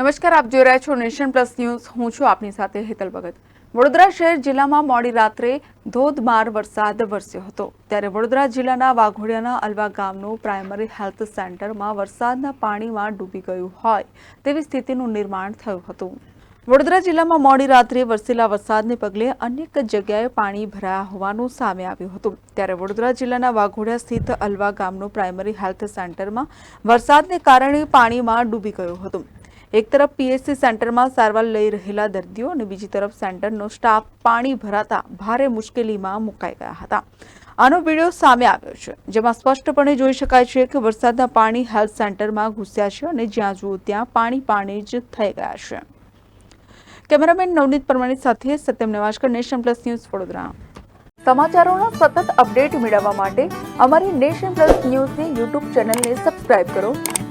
નમસ્કાર, આપ જોઈ રહ્યા છો નેશન પ્લસ ન્યૂઝ. હું છું આપની સાથે હેતલ ભગત. વડોદરા શહેર જિલ્લામાં મોડી રાત્રે ધોધમાર વરસાદ વરસ્યો હતો. ત્યારે વડોદરા જિલ્લાના વાઘોડિયાના અલવા ગામનું પ્રાઇમરી હેલ્થ સેન્ટરમાં વરસાદના પાણીમાં ડૂબી ગયું હોય તેવી સ્થિતિનું નિર્માણ થયું હતું. વડોદરા જિલ્લામાં મોડી રાત્રે વરસેલા વરસાદને પગલે અનેક જગ્યાએ પાણી ભરાયા હોવાનું સામે આવ્યું હતું. ત્યારે વડોદરા જિલ્લાના વાઘોડિયા સ્થિત અલવા ગામનું પ્રાઇમરી હેલ્થ સેન્ટરમાં વરસાદને કારણે પાણીમાં ડૂબી ગયું હતું. એક તરફ પીએચસી સેન્ટરમાં સારવાર લઈ રહેલા દર્દીઓ અને બીજી તરફ સેન્ટરનો સ્ટાફ પાણી ભરાતા ભારે મુશ્કેલીમાં મુકાઈ ગયા હતા. આનો વીડિયો સામે આવ્યો છે, જેમાં સ્પષ્ટપણે જોઈ શકાય છે કે વરસાદના પાણી હેલ્થ સેન્ટરમાં ઘૂસ્યા છે અને જ્યાં જુઓ ત્યાં પાણી પાણી જ થઈ ગયા છે. કેમેરામેન નવનીત પરમાણી સાથે Satyam Nevashkar, Nation Plus News Vadodara. સમાચારોના સતત અપડેટ મેળવવા માટે અમારી નેશન પ્લસ ન્યૂઝની યુટ્યુબ ચેનલને સબસ્ક્રાઇબ કરો.